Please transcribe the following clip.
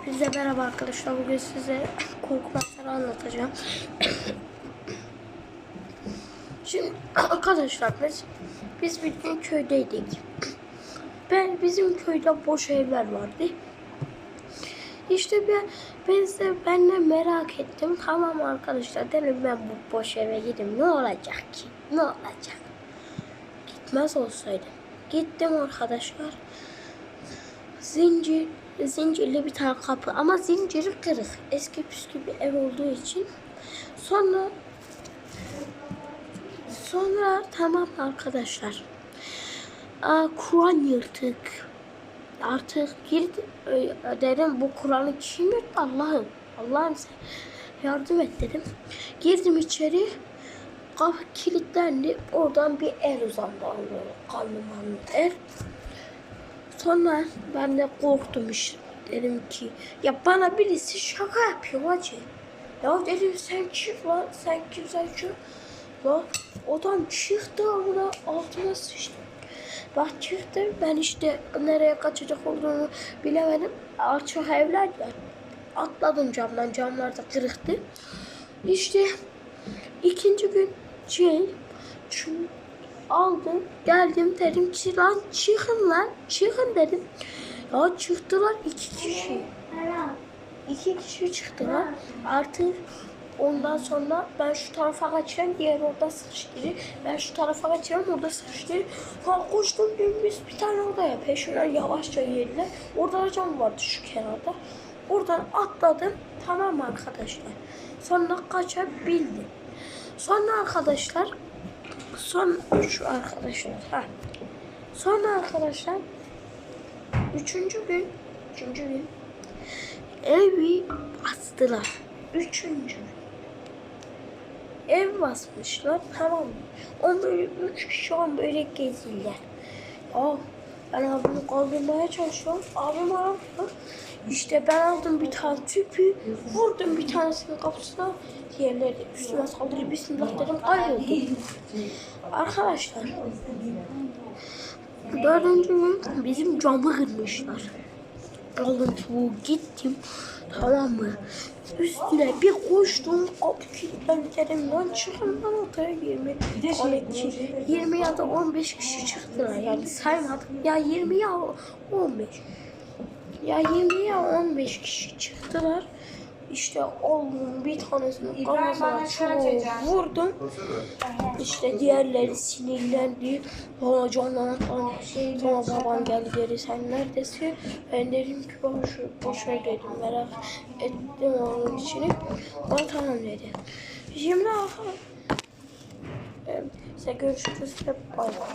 Hepinize merhaba arkadaşlar. Bugün size korkuları anlatacağım. Şimdi arkadaşlar biz, biz bir gün köydeydik. Ben bizim köyde boş evler vardı. İşte ben, ben de ben de merak ettim. Tamam arkadaşlar dedim ben bu boş eve gideyim. Ne olacak ki? Ne olacak? Gitmez olsaydım. Gittim arkadaşlar. Zincir, zincirli bir tane kapı ama zinciri kırık. Eski püskü bir ev olduğu için. Sonra sonra tamam arkadaşlar. Kur'an yırtık. Artık girdi e, dedim bu Kur'an'ı kim yırttı Allah'ım. Allah'ım sen yardım et dedim. Girdim içeri. Kapı kilitlendi. Oradan bir el uzandı. Manlı el. Sonra ben de korktum işte. Dedim ki ya bana birisi şaka yapıyor hacı. Ya dedim sen çık lan sen kimsen çık. Lan adam çıktı orada altına sıçtı. Bak çıktı ben işte nereye kaçacak olduğunu bilemedim. Açık evler ya. Atladım camdan camlar da kırıktı. İşte ikinci gün şey şu aldım geldim dedim ki lan çıkın lan çıkın dedim. Ya çıktılar iki kişi. İki kişi çıktılar. Artık ondan sonra ben şu tarafa kaçıyorum diğer orada sıkıştırır. Ben şu tarafa kaçıyorum orada sıkıştırır. Ha koştum dümdüz bir tane odaya peşinden yavaşça yerler. Orada da cam vardı şu kenarda. Oradan atladım. Tamam arkadaşlar. Sonra kaçabildim. Sonra arkadaşlar son üç arkadaşlar. Ha. Sonra arkadaşlar üçüncü gün üçüncü gün evi bastılar. Üçüncü. Ev basmışlar tamam mı? On böyle üç kişi on böyle gezdiler. Aa, ben abimi kaldırmaya çalışıyorum. Abim aramıyor. İşte ben aldım bir tane tüpü, vurdum bir tanesinin kapısına. Diğerleri üstüme saldırıyor. Bismillah dedim kayboldu. Arkadaşlar, dördüncü gün bizim camı kırmışlar. Çubuğu gittim. Tamam mı? Üstüne bir koştum. Kapı kilitlendi dedim lan çıkın lan ortaya 20 12 20 ya da 15 kişi çıktılar yani saymadım. Ya 20 ya 15. Ya 20 ya 15 kişi çıktılar. İşte oğlum bir tanesini kafasına çubuğu vurdum. İşte diğerleri sinirlendi. Bana canlanan Sonra babam geldi geri sen neredesin? Ben dedim ki boş, boş ver dedim merak ettim onun içini. Bana tamam dedi. Şimdi arkadaşlar. Size görüşürüz. Hep bay bay.